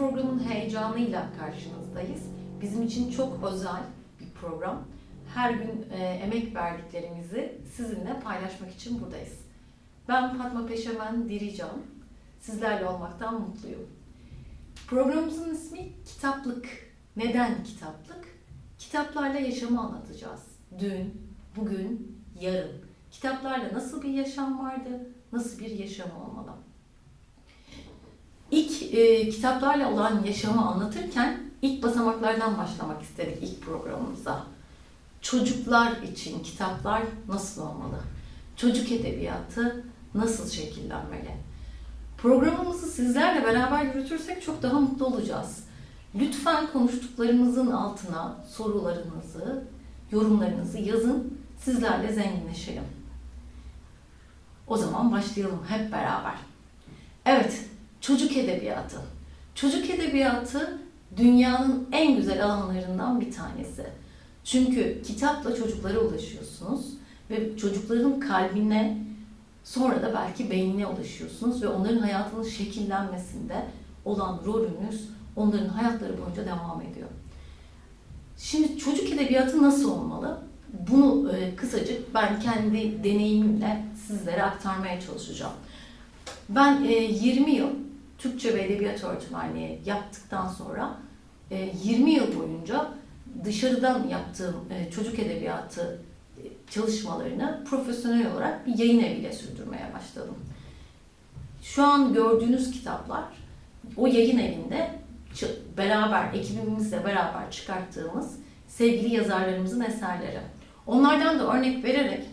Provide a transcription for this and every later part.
programın heyecanıyla karşınızdayız. Bizim için çok özel bir program. Her gün e, emek verdiklerimizi sizinle paylaşmak için buradayız. Ben Fatma Peşemen Dirican. Sizlerle olmaktan mutluyum. Programımızın ismi Kitaplık. Neden kitaplık? Kitaplarla yaşamı anlatacağız. Dün, bugün, yarın. Kitaplarla nasıl bir yaşam vardı, nasıl bir yaşam olmalı? İlk e, kitaplarla olan yaşamı anlatırken ilk basamaklardan başlamak istedik ilk programımıza. Çocuklar için kitaplar nasıl olmalı? Çocuk edebiyatı nasıl şekillenmeli? Programımızı sizlerle beraber yürütürsek çok daha mutlu olacağız. Lütfen konuştuklarımızın altına sorularınızı, yorumlarınızı yazın. Sizlerle zenginleşelim. O zaman başlayalım hep beraber. Evet, çocuk edebiyatı. Çocuk edebiyatı dünyanın en güzel alanlarından bir tanesi. Çünkü kitapla çocuklara ulaşıyorsunuz ve çocukların kalbine sonra da belki beynine ulaşıyorsunuz ve onların hayatının şekillenmesinde olan rolünüz onların hayatları boyunca devam ediyor. Şimdi çocuk edebiyatı nasıl olmalı? Bunu e, kısacık ben kendi deneyimimle sizlere aktarmaya çalışacağım. Ben e, 20 yıl Türkçe ve Edebiyat öğretmenliği yaptıktan sonra e, 20 yıl boyunca dışarıdan yaptığım e, çocuk edebiyatı e, çalışmalarını profesyonel olarak bir yayın eviyle sürdürmeye başladım. Şu an gördüğünüz kitaplar o yayın evinde beraber, ekibimizle beraber çıkarttığımız sevgili yazarlarımızın eserleri. Onlardan da örnek vererek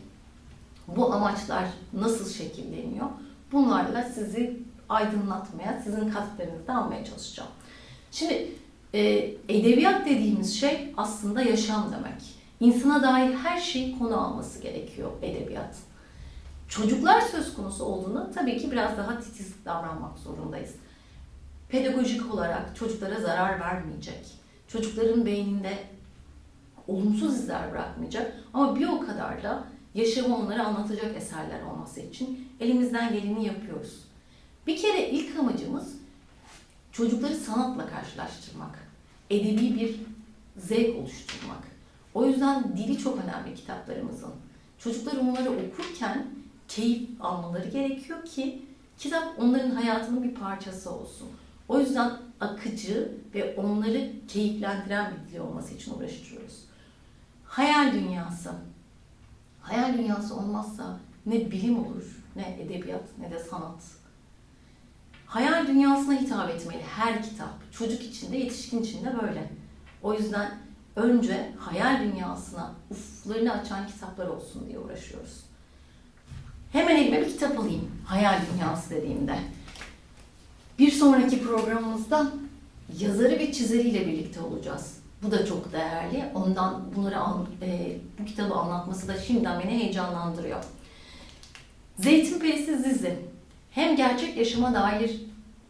bu amaçlar nasıl şekilleniyor? Bunlarla sizi aydınlatmaya, sizin katkılarınızı almaya çalışacağım. Şimdi e, edebiyat dediğimiz şey aslında yaşam demek. İnsana dair her şeyi konu alması gerekiyor edebiyat. Çocuklar söz konusu olduğunda tabii ki biraz daha titiz davranmak zorundayız. Pedagojik olarak çocuklara zarar vermeyecek, çocukların beyninde olumsuz izler bırakmayacak ama bir o kadar da yaşamı onlara anlatacak eserler olması için elimizden geleni yapıyoruz. Bir kere ilk amacımız çocukları sanatla karşılaştırmak, edebi bir zevk oluşturmak. O yüzden dili çok önemli kitaplarımızın. Çocuklar onları okurken keyif almaları gerekiyor ki kitap onların hayatının bir parçası olsun. O yüzden akıcı ve onları keyiflendiren bir dil olması için uğraşıyoruz. Hayal dünyası. Hayal dünyası olmazsa ne bilim olur, ne edebiyat, ne de sanat. Hayal dünyasına hitap etmeli her kitap. Çocuk için de yetişkin için de böyle. O yüzden önce hayal dünyasına ufuklarını açan kitaplar olsun diye uğraşıyoruz. Hemen elime bir kitap alayım. Hayal dünyası dediğimde. Bir sonraki programımızda yazarı ve çizeriyle birlikte olacağız. Bu da çok değerli. Ondan bunları an- e, bu kitabı anlatması da şimdiden beni heyecanlandırıyor. Zeytin Perisi Zizi. Hem gerçek yaşama dair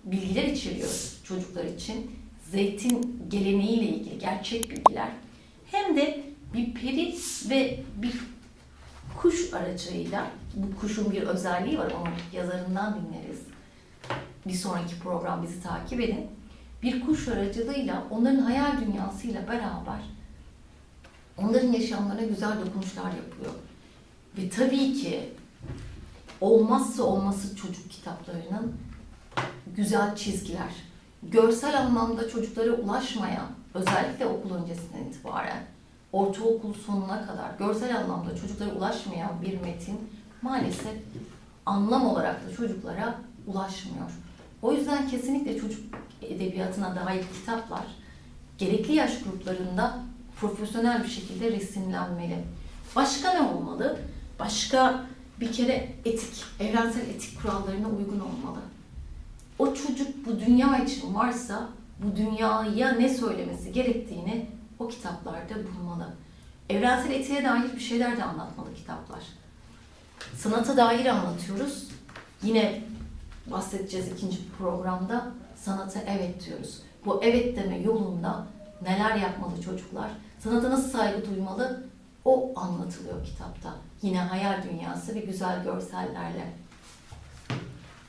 bilgiler içeriyor çocuklar için. Zeytin geleneğiyle ilgili gerçek bilgiler. Hem de bir peri ve bir kuş aracıyla, bu kuşun bir özelliği var, onu yazarından dinleriz. Bir sonraki program bizi takip edin. Bir kuş aracılığıyla onların hayal dünyasıyla beraber onların yaşamlarına güzel dokunuşlar yapıyor. Ve tabii ki olmazsa olması çocuk kitaplarının güzel çizgiler. Görsel anlamda çocuklara ulaşmayan, özellikle okul öncesinden itibaren ortaokul sonuna kadar görsel anlamda çocuklara ulaşmayan bir metin maalesef anlam olarak da çocuklara ulaşmıyor. O yüzden kesinlikle çocuk edebiyatına dair kitaplar gerekli yaş gruplarında profesyonel bir şekilde resimlenmeli. Başka ne olmalı? Başka bir kere etik, evrensel etik kurallarına uygun olmalı. O çocuk bu dünya için varsa bu dünyaya ne söylemesi gerektiğini o kitaplarda bulmalı. Evrensel etiğe dair bir şeyler de anlatmalı kitaplar. Sanata dair anlatıyoruz. Yine bahsedeceğiz ikinci programda. Sanata evet diyoruz. Bu evet deme yolunda neler yapmalı çocuklar? Sanata nasıl saygı duymalı? O anlatılıyor kitapta. Yine hayal dünyası ve güzel görsellerle.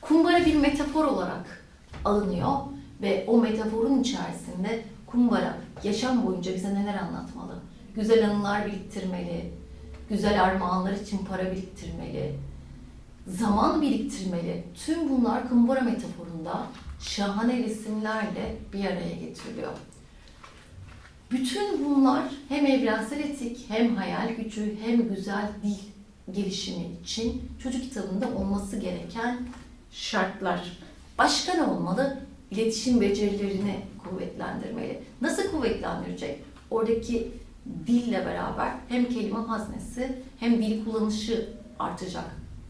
Kumbara bir metafor olarak alınıyor ve o metaforun içerisinde kumbara yaşam boyunca bize neler anlatmalı? Güzel anılar biriktirmeli, güzel armağanlar için para biriktirmeli, zaman biriktirmeli. Tüm bunlar kumbara metaforunda şahane resimlerle bir araya getiriliyor. Bütün bunlar hem evrensel etik, hem hayal gücü, hem güzel dil gelişimi için çocuk kitabında olması gereken şartlar. Başka ne olmalı? İletişim becerilerini kuvvetlendirmeli. Nasıl kuvvetlendirecek? Oradaki dille beraber hem kelime haznesi hem dil kullanışı artacak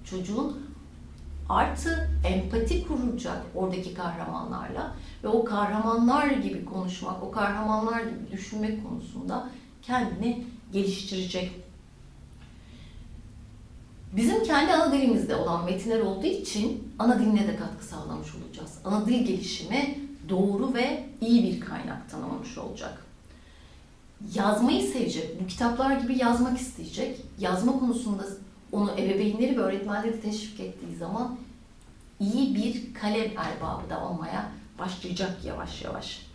çocuğun. Artı empati kuracak oradaki kahramanlarla ve o kahramanlar gibi konuşmak, o kahramanlar gibi düşünmek konusunda kendini geliştirecek. Bizim kendi ana dilimizde olan metinler olduğu için ana diline de katkı sağlamış olacağız. Ana dil gelişimi doğru ve iyi bir kaynak tanımamış olacak. Yazmayı sevecek, bu kitaplar gibi yazmak isteyecek. Yazma konusunda onu ebeveynleri ve öğretmenleri teşvik ettiği zaman iyi bir kalem erbabı da olmaya başlayacak yavaş yavaş.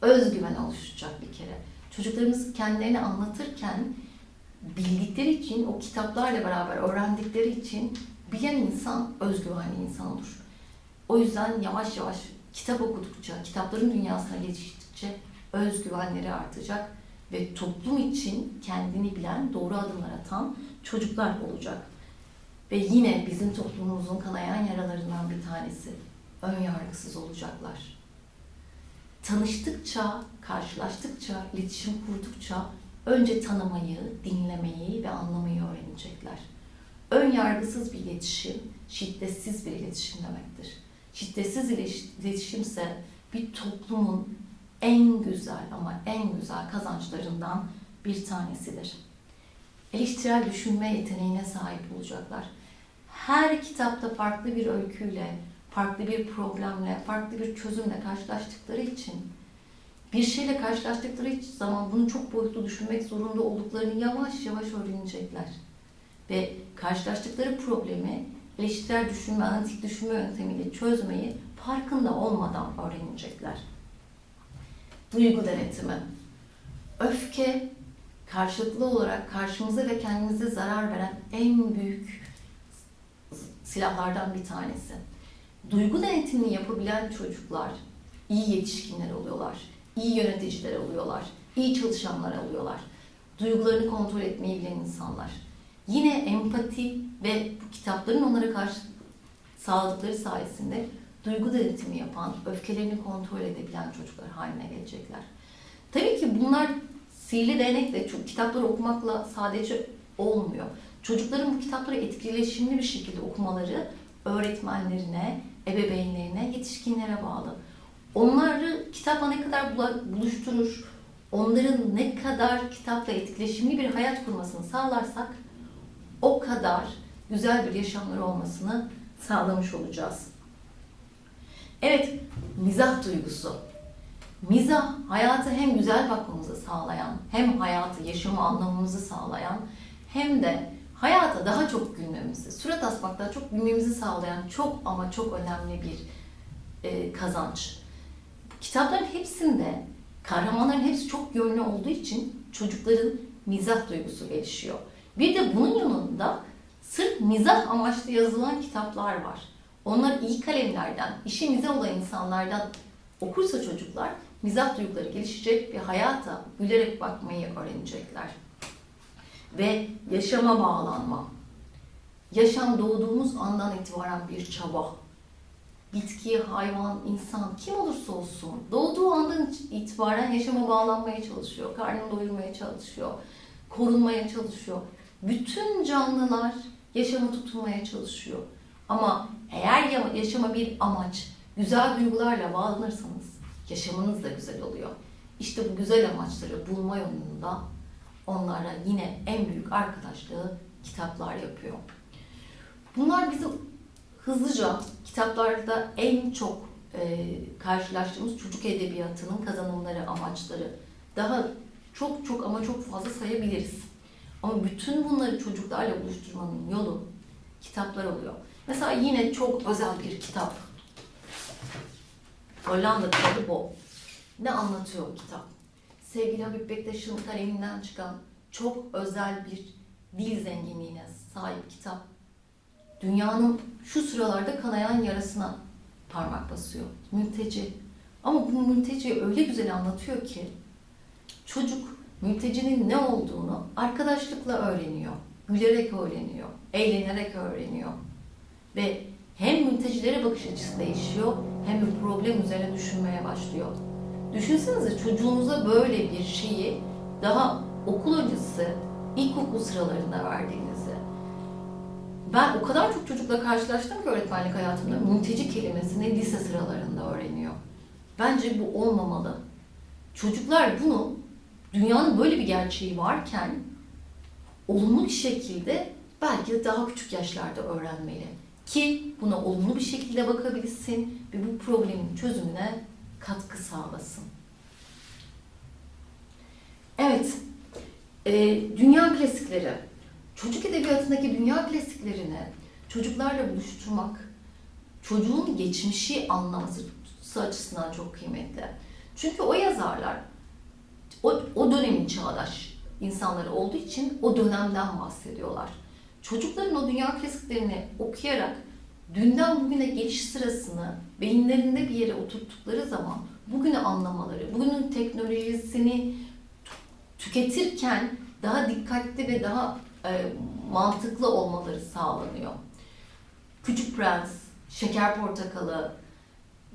Özgüven oluşacak bir kere. Çocuklarımız kendilerini anlatırken bildikleri için, o kitaplarla beraber öğrendikleri için bilen insan özgüvenli insan olur. O yüzden yavaş yavaş kitap okudukça, kitapların dünyasına geçtikçe özgüvenleri artacak ve toplum için kendini bilen, doğru adımlar atan çocuklar olacak. Ve yine bizim toplumumuzun kanayan yaralarından bir tanesi ön yargısız olacaklar. Tanıştıkça, karşılaştıkça, iletişim kurdukça önce tanımayı, dinlemeyi ve anlamayı öğrenecekler. Ön yargısız bir iletişim, şiddetsiz bir iletişim demektir. Şiddetsiz iletişimse bir toplumun en güzel ama en güzel kazançlarından bir tanesidir. Eleştirel düşünme yeteneğine sahip olacaklar. Her kitapta farklı bir öyküyle, farklı bir problemle, farklı bir çözümle karşılaştıkları için bir şeyle karşılaştıkları zaman bunu çok boyutlu düşünmek zorunda olduklarını yavaş yavaş öğrenecekler. Ve karşılaştıkları problemi eleştirel düşünme, analitik düşünme yöntemiyle çözmeyi farkında olmadan öğrenecekler. Duygu denetimi. Öfke karşılıklı olarak karşımıza ve kendimize zarar veren en büyük silahlardan bir tanesi. Duygu denetimini yapabilen çocuklar iyi yetişkinler oluyorlar, iyi yöneticiler oluyorlar, iyi çalışanlar oluyorlar. Duygularını kontrol etmeyi bilen insanlar. Yine empati ve bu kitapların onlara karşı sağladıkları sayesinde duygu denetimi yapan, öfkelerini kontrol edebilen çocuklar haline gelecekler. Tabii ki bunlar sihirli değnekle, çünkü kitapları okumakla sadece olmuyor. Çocukların bu kitapları etkileşimli bir şekilde okumaları öğretmenlerine, ebeveynlerine, yetişkinlere bağlı. Onları kitapla ne kadar buluşturur, onların ne kadar kitapla etkileşimli bir hayat kurmasını sağlarsak o kadar güzel bir yaşamları olmasını sağlamış olacağız. Evet, mizah duygusu. Mizah, hayatı hem güzel bakmamızı sağlayan, hem hayatı, yaşamı anlamamızı sağlayan, hem de hayata daha çok gülmemizi, surat asmaktan çok gülmemizi sağlayan çok ama çok önemli bir e, kazanç. Kitapların hepsinde kahramanların hepsi çok yönlü olduğu için çocukların mizah duygusu gelişiyor. Bir de bunun yanında sırf mizah amaçlı yazılan kitaplar var. Onlar iyi kalemlerden, işi mizah olan insanlardan okursa çocuklar mizah duyguları gelişecek ve hayata gülerek bakmayı öğrenecekler. Ve yaşama bağlanma. Yaşam doğduğumuz andan itibaren bir çaba. Bitki, hayvan, insan kim olursa olsun doğduğu andan itibaren yaşama bağlanmaya çalışıyor. Karnını doyurmaya çalışıyor. Korunmaya çalışıyor. Bütün canlılar yaşama tutunmaya çalışıyor. Ama eğer yaşama bir amaç, güzel duygularla bağlanırsanız yaşamınız da güzel oluyor. İşte bu güzel amaçları bulma yolunda onlara yine en büyük arkadaşlığı kitaplar yapıyor. Bunlar bizim hızlıca kitaplarda en çok e, karşılaştığımız çocuk edebiyatının kazanımları, amaçları. Daha çok çok ama çok fazla sayabiliriz. Ama bütün bunları çocuklarla buluşturmanın yolu kitaplar oluyor. Mesela yine çok özel bir kitap. Hollanda kralı Bo. Ne anlatıyor o kitap? Sevgili Habib Bektaş'ın kaleminden çıkan çok özel bir dil zenginliğine sahip kitap. Dünyanın şu sıralarda kanayan yarasına parmak basıyor. Mülteci. Ama bu mülteciyi öyle güzel anlatıyor ki çocuk mültecinin ne olduğunu arkadaşlıkla öğreniyor. Gülerek öğreniyor. Eğlenerek öğreniyor. Ve hem mültecilere bakış açısı değişiyor hem de problem üzerine düşünmeye başlıyor. Düşünsenize çocuğunuza böyle bir şeyi daha okul öncesi, ilkokul sıralarında verdiğinizi. Ben o kadar çok çocukla karşılaştım ki öğretmenlik hayatımda mülteci kelimesini lise sıralarında öğreniyor. Bence bu olmamalı. Çocuklar bunu dünyanın böyle bir gerçeği varken olumlu bir şekilde belki de daha küçük yaşlarda öğrenmeli. Ki buna olumlu bir şekilde bakabilsin ve bu problemin çözümüne katkı sağlasın. Evet, e, dünya klasikleri. Çocuk edebiyatındaki dünya klasiklerini çocuklarla buluşturmak, çocuğun geçmişi anlaması açısından çok kıymetli. Çünkü o yazarlar o, o dönemin çağdaş insanları olduğu için o dönemden bahsediyorlar. Çocukların o dünya klasiklerini okuyarak dünden bugüne geliş sırasını beyinlerinde bir yere oturttukları zaman bugünü anlamaları, bugünün teknolojisini tüketirken daha dikkatli ve daha e, mantıklı olmaları sağlanıyor. Küçük Prens, Şeker Portakalı,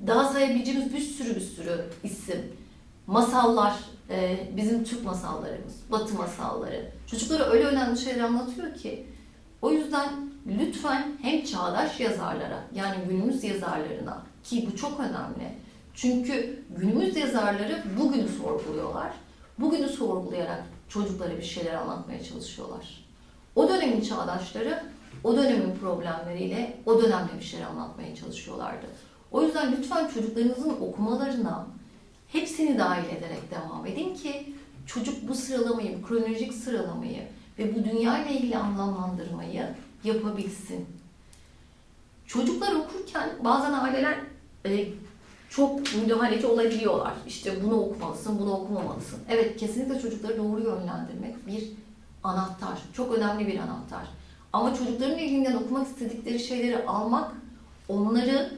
daha sayabileceğimiz bir sürü bir sürü isim, masallar, e, bizim Türk masallarımız, Batı masalları. Çocuklara öyle önemli şeyler anlatıyor ki. O yüzden lütfen hem çağdaş yazarlara yani günümüz yazarlarına ki bu çok önemli. Çünkü günümüz yazarları bugünü sorguluyorlar. Bugünü sorgulayarak çocuklara bir şeyler anlatmaya çalışıyorlar. O dönemin çağdaşları o dönemin problemleriyle o dönemde bir şeyler anlatmaya çalışıyorlardı. O yüzden lütfen çocuklarınızın okumalarına hepsini dahil ederek devam edin ki çocuk bu sıralamayı, kronolojik sıralamayı ve bu dünya ile ilgili anlamlandırmayı yapabilsin. Çocuklar okurken bazen aileler e, çok müdahaleci olabiliyorlar. İşte bunu okumalısın, bunu okumamalısın. Evet kesinlikle çocukları doğru yönlendirmek bir anahtar. Çok önemli bir anahtar. Ama çocukların elinden okumak istedikleri şeyleri almak onları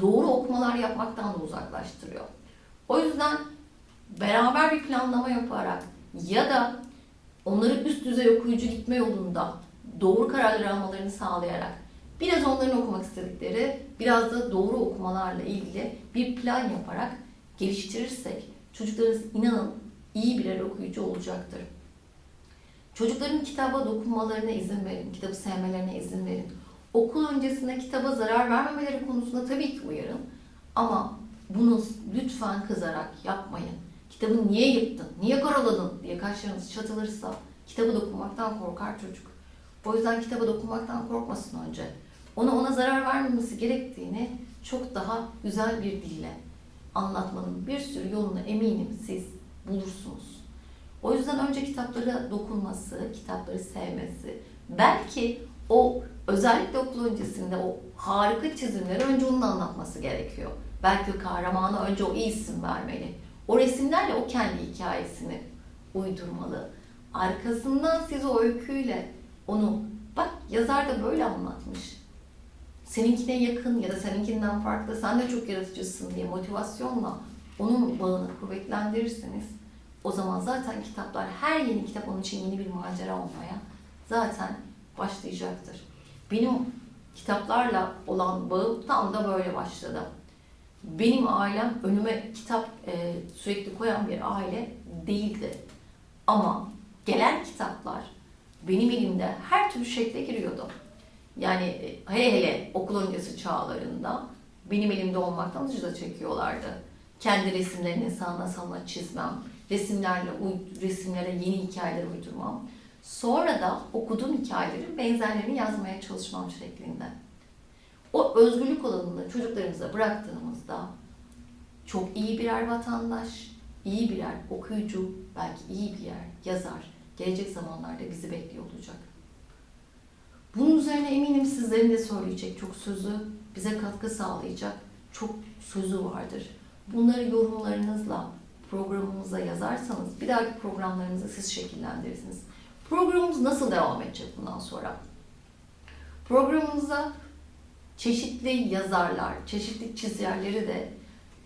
doğru okumalar yapmaktan da uzaklaştırıyor. O yüzden beraber bir planlama yaparak ya da onları üst düzey okuyucu gitme yolunda doğru kararlar almalarını sağlayarak biraz onların okumak istedikleri, biraz da doğru okumalarla ilgili bir plan yaparak geliştirirsek çocuklarınız inanın iyi birer okuyucu olacaktır. Çocukların kitaba dokunmalarına izin verin, kitabı sevmelerine izin verin. Okul öncesinde kitaba zarar vermemeleri konusunda tabii ki uyarın. Ama bunu lütfen kızarak yapmayın. Kitabı niye yırttın, niye karaladın diye kaşlarınız çatılırsa kitabı dokunmaktan korkar çocuk. O yüzden kitaba dokunmaktan korkmasın önce. Ona ona zarar vermemesi gerektiğini çok daha güzel bir dille anlatmanın bir sürü yolunu eminim siz bulursunuz. O yüzden önce kitaplara dokunması, kitapları sevmesi, belki o özellikle okul öncesinde o harika çizimleri önce onun anlatması gerekiyor. Belki kahramana önce o iyi isim vermeli. O resimlerle o kendi hikayesini uydurmalı. Arkasından siz o öyküyle onu bak yazar da böyle anlatmış. Seninkine yakın ya da seninkinden farklı sen de çok yaratıcısın diye motivasyonla onun bağını kuvvetlendirirseniz o zaman zaten kitaplar her yeni kitap onun için yeni bir macera olmaya zaten başlayacaktır. Benim kitaplarla olan bağım tam da böyle başladı. Benim ailem önüme kitap e, sürekli koyan bir aile değildi. Ama gelen kitaplar benim elimde her türlü şekle giriyordu. Yani e, hele hele okul öncesi çağlarında benim elimde olmaktan cıza çekiyorlardı. Kendi resimlerini sağına sağına çizmem, resimlerle resimlere yeni hikayeler uydurmam. Sonra da okuduğum hikayelerin benzerlerini yazmaya çalışmam şeklinde. O özgürlük alanını çocuklarımıza bıraktığımızda çok iyi birer vatandaş, iyi birer okuyucu, belki iyi birer yazar gelecek zamanlarda bizi bekliyor olacak. Bunun üzerine eminim sizlerin de söyleyecek çok sözü, bize katkı sağlayacak çok sözü vardır. Bunları yorumlarınızla programımıza yazarsanız bir dahaki programlarınızı siz şekillendirirsiniz. Programımız nasıl devam edecek bundan sonra? Programımıza çeşitli yazarlar, çeşitli çizerleri de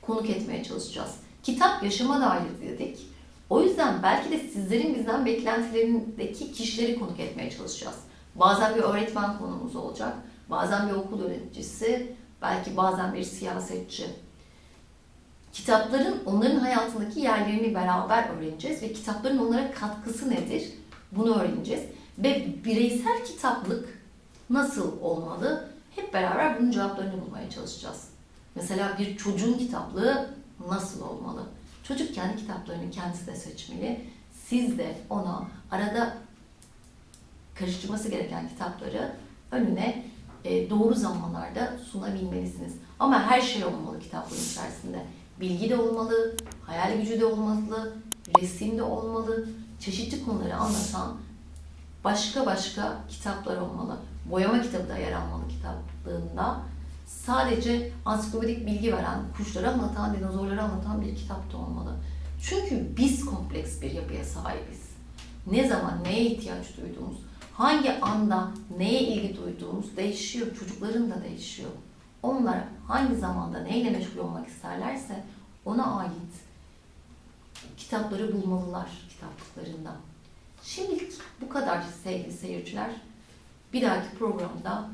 konuk etmeye çalışacağız. Kitap yaşama dair dedik. O yüzden belki de sizlerin bizden beklentilerindeki kişileri konuk etmeye çalışacağız. Bazen bir öğretmen konumuz olacak, bazen bir okul yöneticisi, belki bazen bir siyasetçi. Kitapların onların hayatındaki yerlerini beraber öğreneceğiz ve kitapların onlara katkısı nedir? Bunu öğreneceğiz. Ve bireysel kitaplık nasıl olmalı? Hep beraber bunun cevaplarını bulmaya çalışacağız. Mesela bir çocuğun kitaplığı nasıl olmalı? Çocuk kendi kitaplarını kendisi de seçmeli. Siz de ona arada karıştırması gereken kitapları önüne e, doğru zamanlarda sunabilmelisiniz. Ama her şey olmalı kitabın içerisinde. Bilgi de olmalı, hayal gücü de olmalı, resim de olmalı, çeşitli konuları anlatan başka başka kitaplar olmalı. Boyama kitabı da yer almalı kitaplığında. Sadece ansiklopedik bilgi veren, kuşları anlatan, dinozorları anlatan bir kitap da olmalı. Çünkü biz kompleks bir yapıya sahibiz. Ne zaman neye ihtiyaç duyduğumuz, hangi anda neye ilgi duyduğumuz değişiyor. Çocukların da değişiyor. Onlar hangi zamanda neyle meşgul olmak isterlerse ona ait kitapları bulmalılar kitaplıklarında. Şimdilik bu kadar sevgili seyirciler. Bir dahaki programda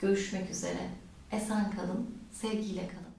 görüşmek üzere. Esen kalın, sevgiyle kalın.